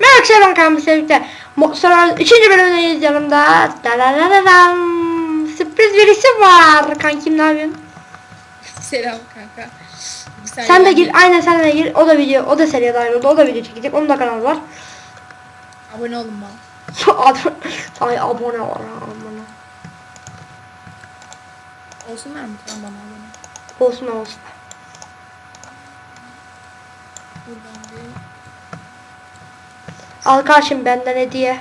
Merhaba arkadaşlar Sevgili. Sonra 3. bölümdeyiz yanımda. Dararararam. Sürpriz birisi var. Kankim ne yapıyorsun? Selam kanka. Saniye Sen de gir. Aynen sen de gir. O da video. O da seriye dahil oldu. O da video çekecek. Onun da kanalı var. Abone olun bana. Ay abone var. Abone. Olsunlar mı tamam bana abone? Olsun olsun. Buradan. Al karşım benden hediye.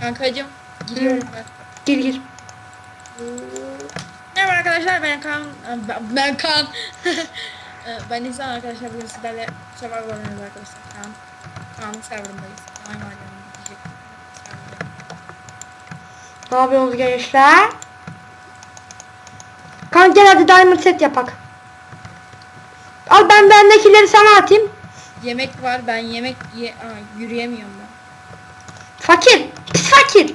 Kankacım giriyorum ben. Gir gir. Merhaba arkadaşlar ben Kaan. Ben, ben Kaan. Ee, ben İhsan arkadaşlar bugün sizlerle Survivor oynuyoruz arkadaşlar. Kaan. Kaan'ın serverındayız. Var yanımda diyecek. Ne yapıyorsunuz gençler? Kan gel hadi diamond set yapak. Al ben bendekileri sana atayım. Yemek var ben yemek ye Aa, yürüyemiyorum ben. Fakir. Pis fakir.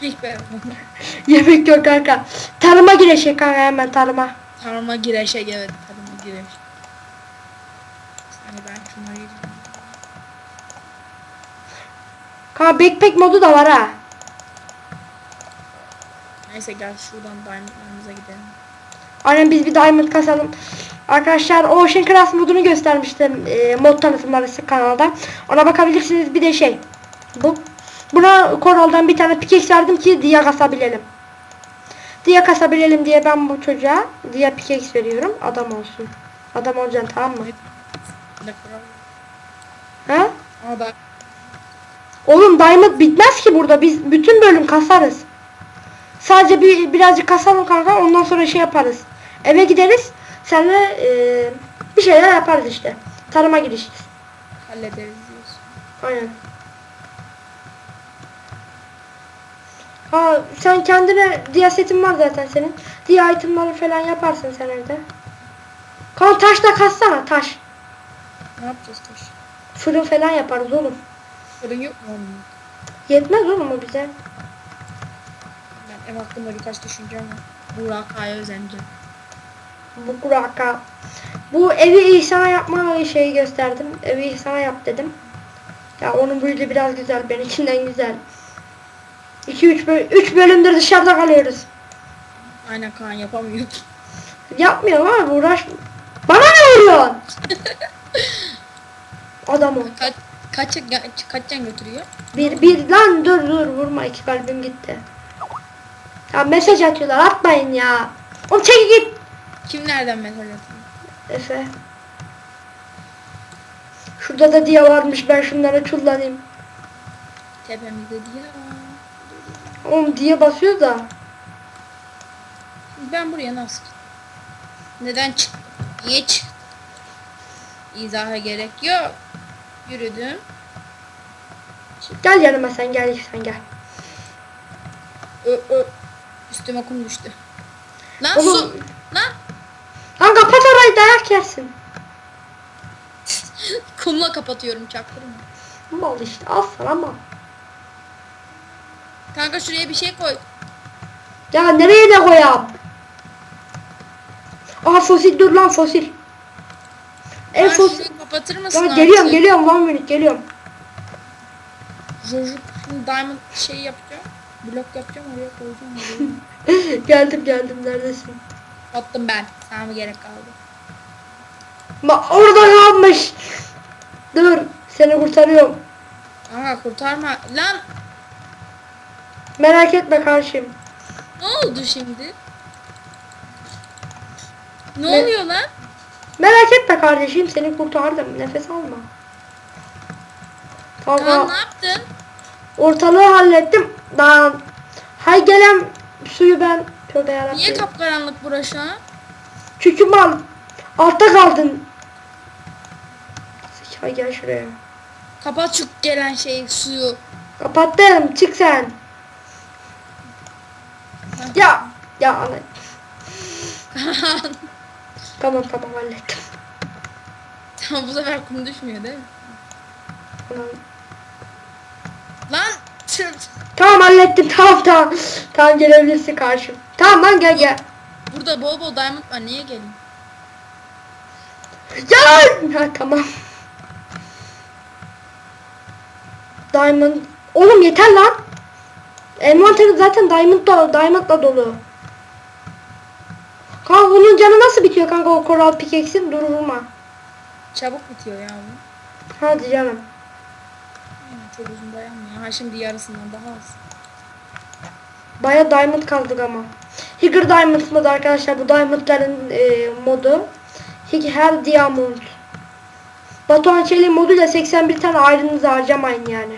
Yemek ver bana. Yemek yok kanka. Tarıma gireşek kanka hemen tarıma. Tarıma gireşe evet tarıma gireş. Hani ben şunları yiyeceğim. Kanka backpack modu da var ha. Neyse gel şuradan diamondlarımıza gidelim. Aynen biz bir diamond kasalım. Arkadaşlar Ocean Class modunu göstermiştim e, mod tanıtımları kanalda. Ona bakabilirsiniz. Bir de şey. Bu. Buna Coral'dan bir tane pickaxe verdim ki diye kasabilelim. Diye kasabilelim diye ben bu çocuğa diye pickaxe veriyorum. Adam olsun. Adam olacaksın tamam mı? Ha? Bak Oğlum diamond bitmez ki burada. Biz bütün bölüm kasarız. Sadece bir birazcık kasalım kanka. Ondan sonra şey yaparız. Eve gideriz. Senle e, bir şeyler yaparız işte. Tarıma girişiriz. hallederiz diyorsun. Aynen. Ha sen kendine setin var zaten senin. Diye itemları falan yaparsın sen evde. Kan taş da kassana taş. Ne yapacağız taş? Fırın falan yaparız oğlum. Fırın yok mu onun? Yetmez oğlum o bize. Ben ev hakkında birkaç düşünce ama Burak Kaya özeneceğim. Bu kuraka. Bu evi İhsan'a yapma şeyi gösterdim. Evi İhsan'a yap dedim. Ya onun böyle biraz güzel. Benimkinden güzel. 2-3 böl 3 bölümdür dışarıda kalıyoruz. Aynen Kaan yapamıyor. Yapmıyorum abi uğraş. Bana ne vuruyorsun? Adam o. Kaç kaç kaç can götürüyor? Bir, bir lan dur dur vurma iki kalbim gitti. Ya mesaj atıyorlar atmayın ya. Oğlum çek git. Kim nereden mesaj atıyor? Efe. Şurada da diye varmış ben şunları kullanayım. Tepemizde diye. Oğlum diye basıyor da. Ben buraya nasıl? Neden çıktım? Niye? İzaha gerek yok. Yürüdüm. Gel yanıma sen gel sen gel. Ö, ö. Üstüme kum düştü. Lan Oğlum. su. Lan. Lan kapat orayı dayak yersin. Kumla kapatıyorum çaktırma. Mal işte al sana mal. Kanka şuraya bir şey koy. Ya nereye de koyam? Aha fosil dur lan fosil. En fosil. Kapatır mısın Ya geliyorum artık? geliyorum one minute geliyorum. Şimdi diamond şey yapacağım. Blok yapacağım oraya koyacağım oraya. geldim geldim neredesin? Attım ben. Sana mı gerek kaldı? Ma orada kalmış. Dur seni kurtarıyorum. Kanka kurtarma. Lan Merak etme karşım. ne oldu şimdi? Ne, Ne? oluyor lan? Merak etme kardeşim seni kurtardım. Nefes alma. Kaan Tamam. ne yaptın? Ortalığı hallettim. Daha hay gelen suyu ben tövbe yarabbim. Niye kapkaranlık burası? Çünkü mal altta kaldın. Hay gel şuraya. Kapat şu gelen şey suyu. Kapattım. Çık sen. Ya ya ana. Tamam tamam hallettim. tamam bu sefer kum düşmüyor değil mi? Tamam. Lan çırt. Tamam hallettim tamam tamam. Tamam gelebilirsin karşım. Tamam lan gel gel. Burada bol bol diamond var. Niye gelin? Gel. Ha tamam. Diamond. Oğlum yeter lan. Envanterim zaten diamond da diamondla dolu. Onun canı nasıl bitiyor kanka o coral pickaxe'in? Dur vurma. Çabuk bitiyor ya bu. Hadi canım. Hmm, Çok uzun dayanmıyor. Ha şimdi yarısından daha az. Baya diamond kaldık ama. Higger Diamond modu arkadaşlar bu diamondların e, modu. Hig her diamond. Batuhan Çelik moduyla 81 tane ayrınızı harcamayın yani.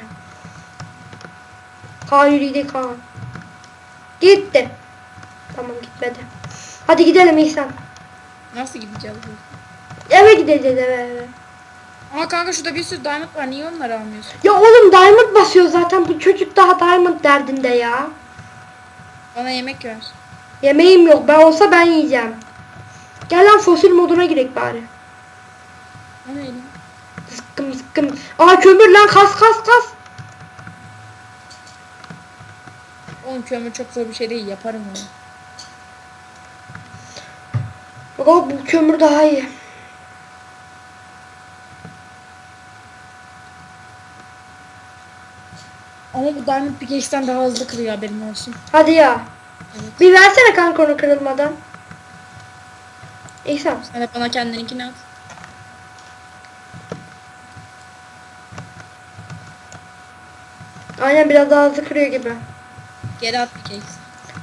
Kaan yürüydü Kaan. Gitti. Tamam gitmedi. Hadi gidelim İhsan. Nasıl gideceğiz? Eve gideceğiz eve eve. Ama kanka şurada bir sürü diamond var. Niye onları almıyorsun? Ya oğlum diamond basıyor zaten bu çocuk daha diamond derdinde ya. Bana yemek ver. Yemeğim yok ben olsa ben yiyeceğim. Gel lan fosil moduna girek bari. Ne? Zıkkım zıkkım. Aa kömür lan kas kas kas. Oğlum kömür çok zor bir şey değil. Yaparım onu. Bak bu kömür daha iyi. Ama bu diamond pickaxe'den daha hızlı kırıyor haberin olsun. Hadi ya. Evet. Bir versene kanka onu kırılmadan. İhsan. Sen de bana kendininkini at. Aynen biraz daha hızlı kırıyor gibi. Geri at pickaxe.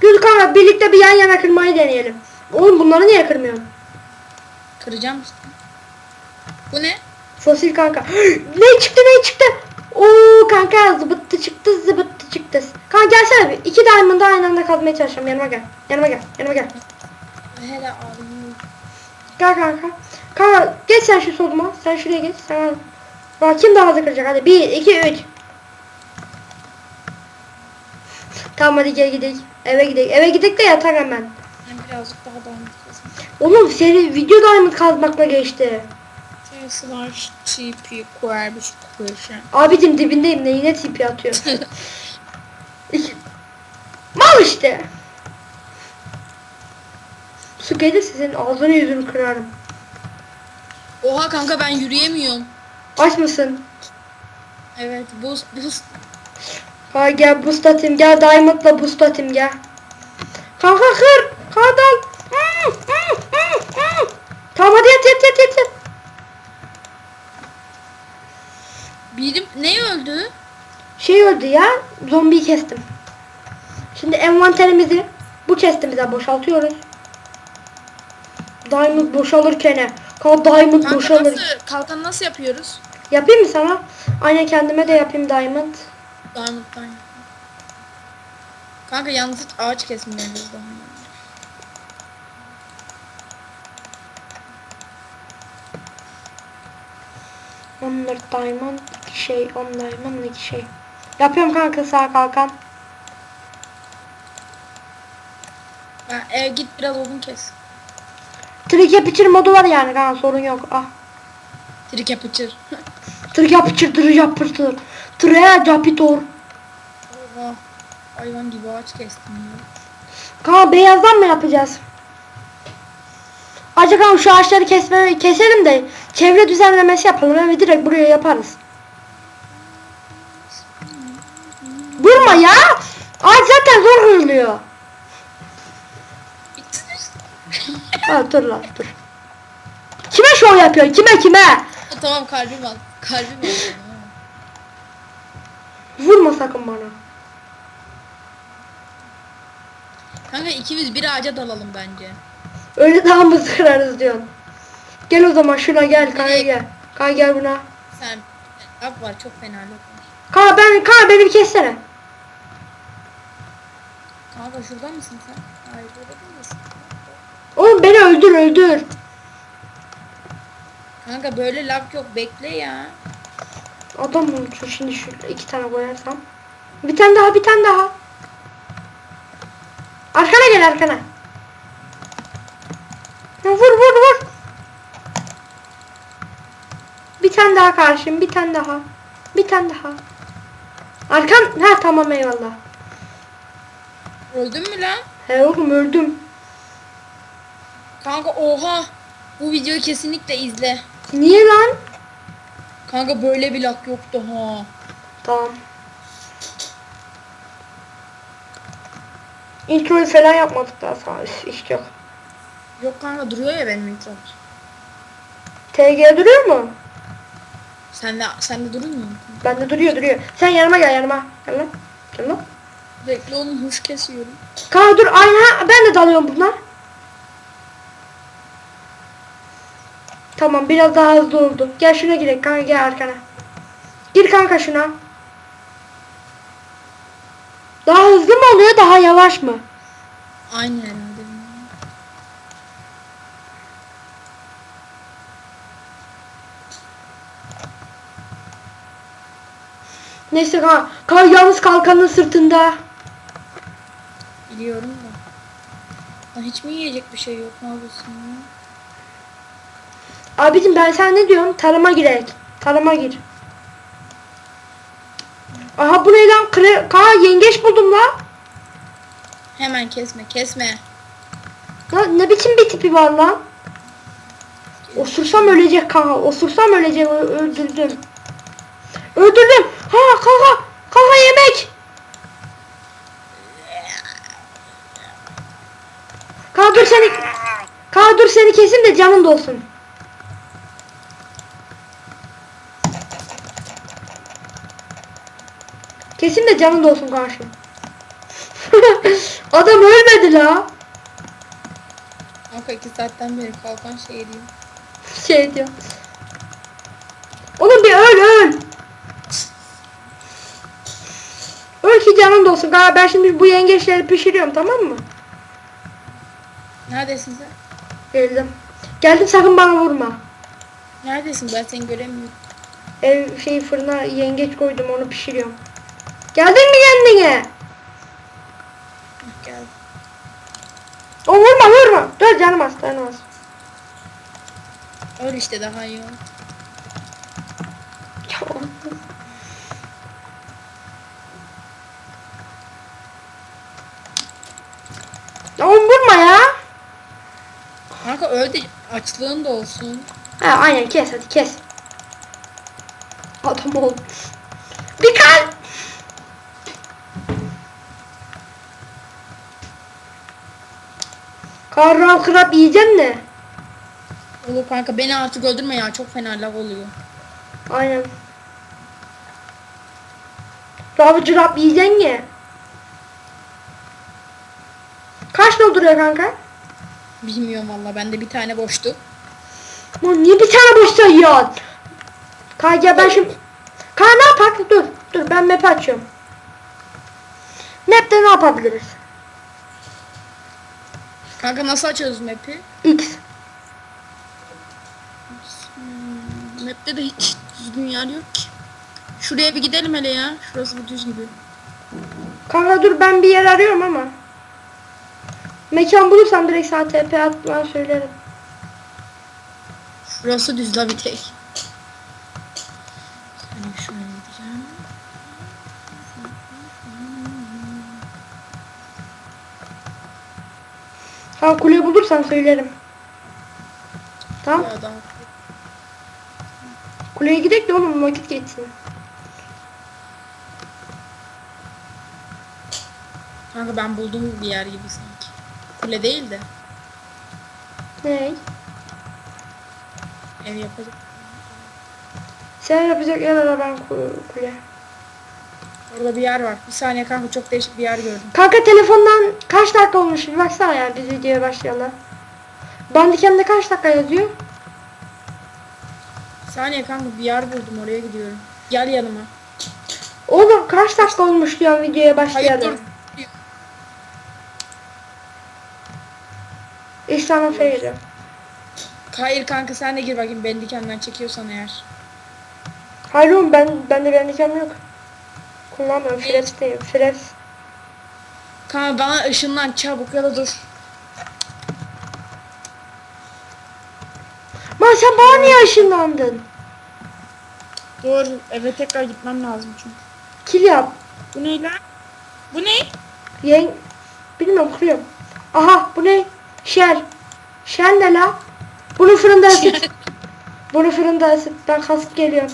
Gül kanka birlikte bir yan yana kırmayı deneyelim. Oğlum bunları niye kırmıyorsun? Kıracağım işte. Bu ne? Fosil kanka. ne çıktı ne çıktı? Oo kanka zıbıttı çıktı zıbıttı çıktı. Kanka gelsene bir. İki diamond'ı aynı anda kazmaya çalışacağım. Yanıma gel. Yanıma gel. Yanıma gel. Hele ağrıyor. Gel kanka. Kanka geç sen şu soluma. Sen şuraya geç. Sen. Bak kim daha hızlı kıracak? Hadi 1, 2, 3. Tamam hadi gel gidelim. Eve gidelim. Eve gidelim de yatak hemen. Birazcık daha diamond kazanayım. Oğlum seri video diamond kazmakla geçti. Slash TP Querbish Question. Abicim dibindeyim ne yine tipi atıyor. İki- Mal işte. Su gelirse senin ağzını yüzünü kırarım. Oha kanka ben yürüyemiyorum. Aç mısın? Evet boost boost. Ha gel boost atayım gel diamondla boost atayım gel. Kanka kır. Kardal. Hmm, hmm, hmm, hmm. Tamam hadi yat yat yat yat. yat. Birim ne öldü? Şey öldü ya. Zombiyi kestim. Şimdi envanterimizi bu chestimize boşaltıyoruz. Diamond boşalırken Kanka diamond Kanka boşalır. nasıl kalkan nasıl yapıyoruz? Yapayım mı sana? Aynen kendime de yapayım diamond. Diamond'dan yap. Kanka yalnız ağaç kesmiyoruz daha. Onlar diamond iki şey, on diamond iki şey. Yapıyorum kanka sağ kalkan. Ben ev git biraz odun kes. Trick yapıcır modu var yani kanka sorun yok. Ah. Trik yapıcır. Trick yapıcır, trick yapıcır. Trick yapıcır. Oha. Hayvan gibi ağaç kestim ya. Kanka beyazdan mı yapacağız? Acaba şu ağaçları kesme, keselim de çevre düzenlemesi yapalım ve direkt buraya yaparız. Vurma ya! Ağaç zaten zor. Bitti. Ha dur lan dur. Kime şov yapıyor? Kime kime? tamam kalbim al. Kalbim al. Vurma sakın bana. Kanka ikimiz bir ağaca dalalım bence. Öyle daha mı kırarız diyorsun. Gel o zaman şuna gel kaya gel. Kaya gel buna. Sen Ab var çok fena laf var. Kaya ben kaya beni bir kessene. Kanka şurada mısın sen? Hayır burada değilsin. Oğlum beni öldür öldür. Kanka böyle laf yok bekle ya. Adam mı uçuyor şimdi şu iki tane koyarsam. Bir tane daha bir tane daha. Arkana gel arkana. Vur vur vur. Bir tane daha karşım bir tane daha. Bir tane daha. Arkan ha tamam eyvallah. Öldün mü lan? He oğlum öldüm. Kanka oha. Bu videoyu kesinlikle izle. Niye lan? Kanka böyle bir lak yoktu ha. Tamam. Introyu falan yapmadık daha sonra. İş yok. Yok kanka duruyor ya benim introm. TG duruyor mu? Sende sende durur mu? Bende duruyor duruyor. Sen yanıma gel yanıma. Gel lan. Gel lan. Bekle oğlum huş kesiyorum. Kanka dur aynı ha, ben de dalıyorum buna. Tamam biraz daha hızlı oldu. Gel şuna girelim kanka gel arkana. Gir kanka şuna. Daha hızlı mı oluyor daha yavaş mı? Aynı herhalde. Neyse kanka. Kanka yalnız kalkanın sırtında. Biliyorum da. Lan hiç mi yiyecek bir şey yok? Ne yapıyorsun ya? Abicim ben sen ne diyorum? Tarıma girek. Tarıma gir. Aha bu ne lan? Kre kanka yengeç buldum la. Hemen kesme kesme. Lan ne biçim bir tipi var lan? Osursam ölecek kanka. Osursam ölecek. Öldürdüm. Öldürdüm. Ha kanka. Kanka yemek. Kanka dur seni. Kanka dur seni kesin de canın dolsun. Kesin de canın dolsun karşı. Adam ölmedi la. Kanka iki saatten beri kalkan şey diyeyim. şey diyor. Oğlum bir öl öl. Öl ki canın dolsun. Galiba ben şimdi bu yengeçleri pişiriyorum tamam mı? Neredesin sen? Geldim. Geldim sakın bana vurma. Neredesin? Ben seni göremiyorum. Ev şey fırına yengeç koydum onu pişiriyorum. Geldin mi kendine? Hah, Gel. O vurma vurma. Dur canım canım az. Öl işte daha iyi ol. Ya oğlum vurma ya. Öl de açlığın da olsun. Ha aynen kes hadi kes. Adam ol. Bir kalp. Karram krap yiyeceksin ne? Olur kanka beni artık öldürme ya çok fena lag oluyor. Aynen. Rabı cırap yiyeceksin ya. Kaç dolduruyor kanka? Bilmiyorum valla bende bir tane boştu. Lan niye bir tane boş sayıyorsun? Kanka ben şimdi... Kanka ne yapak? Dur. Dur ben map açıyorum. Map'te ne yapabiliriz? Kanka nasıl açıyoruz map'i? X. Hmm, map'te de hiç düzgün yer yok ki. Şuraya bir gidelim hele ya. Şurası bir düz gibi. Kanka dur ben bir yer arıyorum ama. Mekan bulursam direkt sana TP atman söylerim. Şurası düz la bir tek. Hani şuraya gideceğim. Kanka kule bulursan söylerim. Tamam. Kuleye gidelim de oğlum vakit geçsin. Kanka ben buldum bir yer gibi sanki. Kule değil de Ne? ev yapacak. Sen yapacak yer ara ben ku- kule. Orada bir yer var. Bir saniye kanka çok değişik bir yer gördüm. Kanka telefondan kaç dakika olmuş bir baksana ya biz videoya başlayalım. Bandicam'da kaç dakika yazıyor? Bir saniye kanka bir yer buldum oraya gidiyorum. Gel yanıma. Oğlum kaç dakika olmuş diyorum videoya Hayır başlayalım. dur. İş sana söyleyeceğim. Hayır kanka sen de gir bakayım beni dikenden çekiyorsan eğer. Hayır oğlum ben bende bandicam yok. Kullanmıyorum. Flaps değil. Flaps. Kanka bana ışınlan çabuk ya da dur. Lan sen bana niye ışınlandın? Dur eve tekrar gitmem lazım çünkü. Kill yap. Bu ne lan? Bu ne? Yeng... Bilmiyorum kırıyorum. Aha bu ne? Shell. Shell ne la? Bunu fırında ısıt. Bunu fırında ısıt. Ben kasıp geliyorum.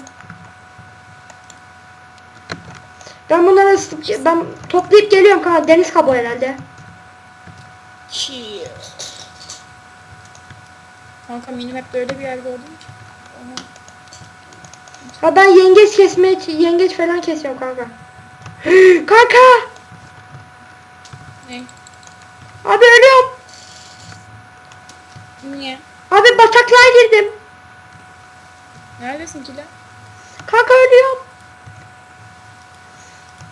Ben bunları ısıtıp ben toplayıp geliyorum kanka. Deniz kabuğu herhalde. Kanka minimap'te öyle bir yer gördüm ki. Onu... Ha ben yengeç kesmeye yengeç falan kesiyorum kanka. kanka! Ne? Abi ölüyorum. Niye? Abi bataklığa girdim. Neredesin ki lan? Kanka ölüyorum.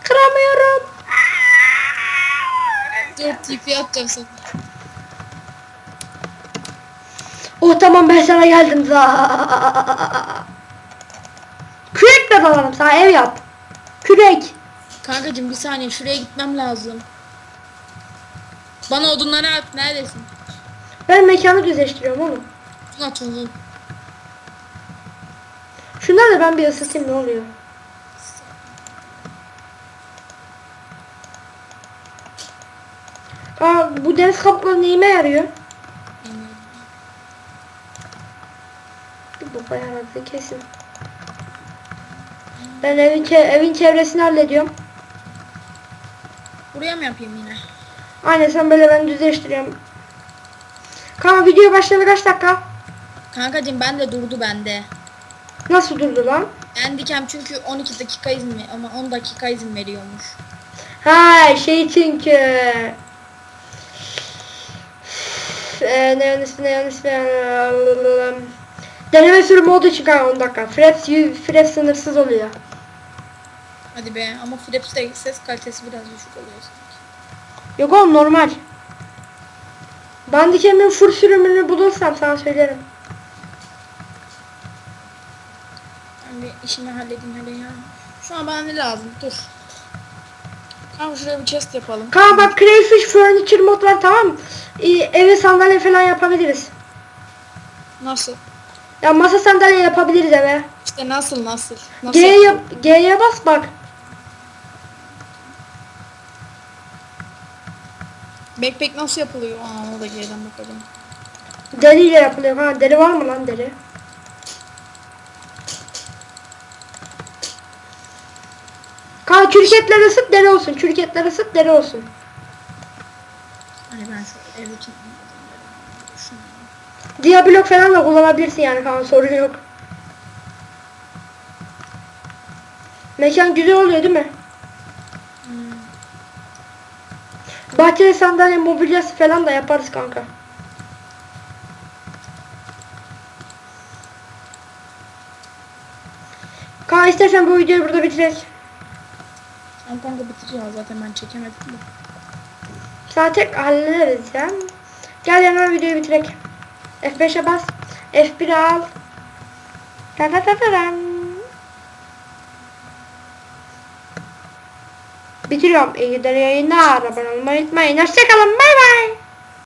Kıramıyorum. Dur tipi atacağım sana. Oh tamam ben sana geldim. Za. Kürekle dalalım sana ev yap. Kürek. Kankacım bir saniye şuraya gitmem lazım. Bana odunları at. Neredesin? Ben mekanı düzleştiriyorum oğlum. At odun. Şunları da ben bir ısıtayım ne oluyor. Aa, bu deniz kabukları neyime yarıyor? Bir boka yaradı kesin. Ben evin, çe- evin çevresini hallediyorum. Buraya mı yapayım yine? Aynen sen böyle ben düzleştiriyorum. Kanka video başladı kaç dakika? Kankacım ben de durdu bende. Nasıl durdu lan? Ben dikem çünkü 12 dakika izin ama 10 dakika izin veriyormuş. Ha şey çünkü. Eee ne yanlış ne yanlış ne Deneme sürümü olduğu için kanka 10 dakika. Fraps, fraps sınırsız oluyor. Hadi be ama Fraps'te ses kalitesi biraz düşük oluyor sanki. Yok oğlum normal. Bandicam'ın full sürümünü bulursam sana söylerim. Ben bir işimi halledeyim hele ya. Şu an bana ne lazım? Dur. Kanka şuraya bir chest yapalım. Kanka bak Crayfish Furniture mod var tamam mı? Ee, eve sandalye falan yapabiliriz. Nasıl? Ya masa sandalye yapabiliriz eve. İşte nasıl nasıl? Nasıl G'ye yap, G'ye bas bak. Backpack nasıl yapılıyor? Aa ona da G'den bakalım. Deriyle yapılıyor. Ha deri var mı lan deri? Kanka çürüketler ısıt deri olsun. Çürüketler ısıt deri olsun. Hani ben şu ev için Şunu. Diablok falan da kullanabilirsin yani kanka sorun yok. Mekan güzel oluyor değil mi? Hmm. Bahçede sandalye mobilyası falan da yaparız kanka. Kanka istersen bu videoyu burada bitirelim. Ama kanka bitir ya zaten ben çekemedim de. Zaten hallederiz ya. Gel hemen videoyu bitirek. F5'e bas. F1'e al. Ta ta ta ta Bitiriyorum. İyi günler yayınlar. Abone olmayı unutmayın. Hoşçakalın. Bay bay.